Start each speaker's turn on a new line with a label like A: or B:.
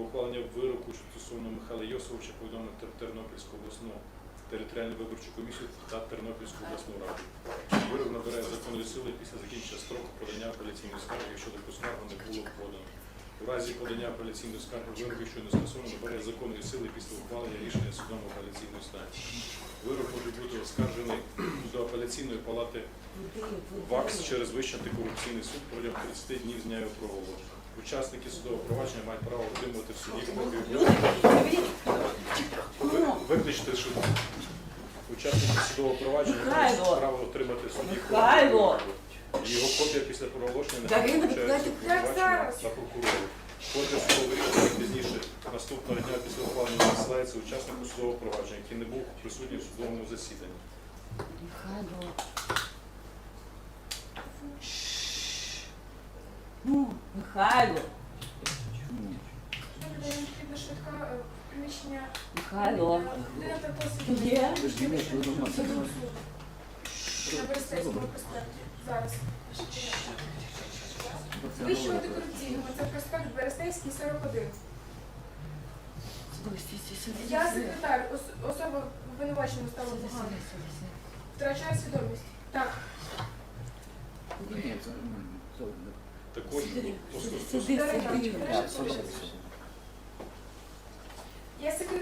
A: про ухвалення вироку стосовно Михайла Йосовича повідомив Тернопільську обласну територіальну виборчу комісію та Тернопільську обласну раду. Вирок набирає законної сили після закінчення строку подання апеляційної скарги, якщо таку скаргу не було подано. У разі подання апеляційної скарги вирок, якщо не скасовано, набирає законної сили після ухвалення рішення судом апеляційної станції. Вирок може бути оскаржений до апеляційної палати ВАКС через Вищий антикорупційний суд протягом 30 днів з дня його проголошення. Учасники судового провадження мають право отримувати в суді копію виключити, що учасники судового провадження мають
B: Михайло!
A: право отримати в суді
B: Михайло!
A: копію. Його копія після проголошення не вручається
B: відкривайте
A: обвинуваченню та прокурору. Копія судового рішення пізніше наступного дня після ухвалення надсилається учаснику судового провадження, який не був присутній в судовому засіданні.
B: Михайло. Ну, Михайло,
C: необхідна швидка е, приміщення.
B: Михайло.
C: Людина також
B: є?
C: На Берестейському проспекті. Зараз. Вищого антикорупційного. Це проспект Берестейський, 41. Я секретар, ос- особа обвинувачена стала погано. Втрачає свідомість. Так.
A: Пос-
B: сиди,
C: Дарина, Я секретар.